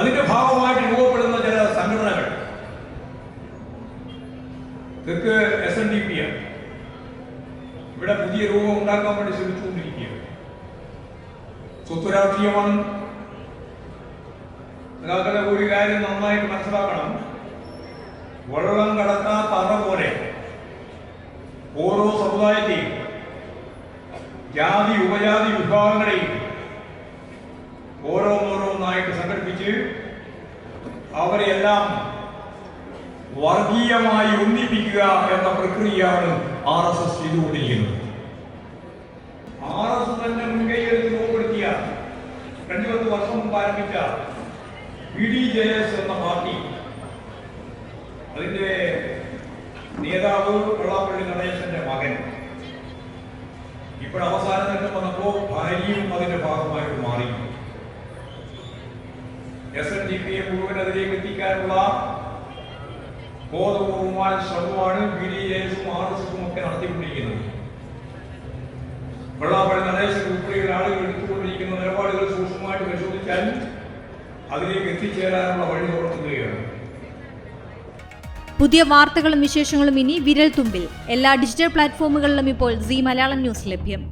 അതിന്റെ ഭാഗമായിട്ട് രൂപപ്പെടുന്ന ചില സംഘടനകൾ. തെക്ക് എസ് എൻ ഡി പി ഇവിടെ പുതിയ രൂപം ഉണ്ടാക്കാൻ വേണ്ടി ശ്രമിച്ചുകൊണ്ടിരിക്കുകയാണ്. സ്വത്ത് രാഷ്ട്രീയമാണ് നിങ്ങൾക്കുള്ള ഒരു കാര്യം നന്നായിട്ട് മനസ്സിലാക്കണം. വെള്ളം കടക്കാത്ത അറ പോലെ ഓരോ സമുദായത്തെയും ജാതി ഉപജാതി വിഭാഗങ്ങളെയും ഓരോന്നോരോന്നായിട്ട് സംഘടിപ്പിച്ച് അവരെയെല്ലാം വർഗീയമായി ഒന്നിപ്പിക്കുക എന്ന പ്രക്രിയയാണ് ആർ എസ് എസ് ചെയ്തുകൊണ്ടിരിക്കുന്നത്. ആർ എസ് എസ് തന്നെ മുൻകൈയെടുത്ത് രൂപപ്പെടുത്തിയ രണ്ടു പത്ത് വർഷം മുമ്പ് ആരംഭിച്ച ബി ഡി ജെ എസ് എന്ന പാർട്ടി. അതിന്റെ നേതാവ് വെള്ളാപ്പള്ളി നടേശന്റെ മകൻ. ഇപ്പോൾ അവസാന ഘട്ടം വന്നപ്പോ ഭാര്യയും അതിന്റെ ഭാഗമായിട്ട് മാറി എസ് എൻ ഡി പിയെ മുഴുവൻ അതിലേക്ക് എത്തിക്കാനുള്ള ബോധപൂർവമായ ശ്രമമാണ് ബി ഡി എസും ആർ എസ് ഒക്കെ നടത്തിക്കൊണ്ടിരിക്കുന്നത്. വെള്ളാപ്പള്ളി നടേശൻ ഉൾപ്പെടെയുള്ള ആളുകൾ എടുത്തുകൊണ്ടിരിക്കുന്ന നിലപാടുകൾ സൂക്ഷ്മമായിട്ട് പരിശോധിച്ചാൽ അതിലേക്ക് എത്തിച്ചേരാനുള്ള വഴി തുറക്കുകയാണ് പുതിയ വാർത്തകളും വിശേഷങ്ങളും ഇനി വിരൽ തുമ്പിൽ എല്ലാ ഡിജിറ്റൽ പ്ലാറ്റ്ഫോമുകളിലും ഇപ്പോൾ സി മലയാളം ന്യൂസ് ലഭ്യം.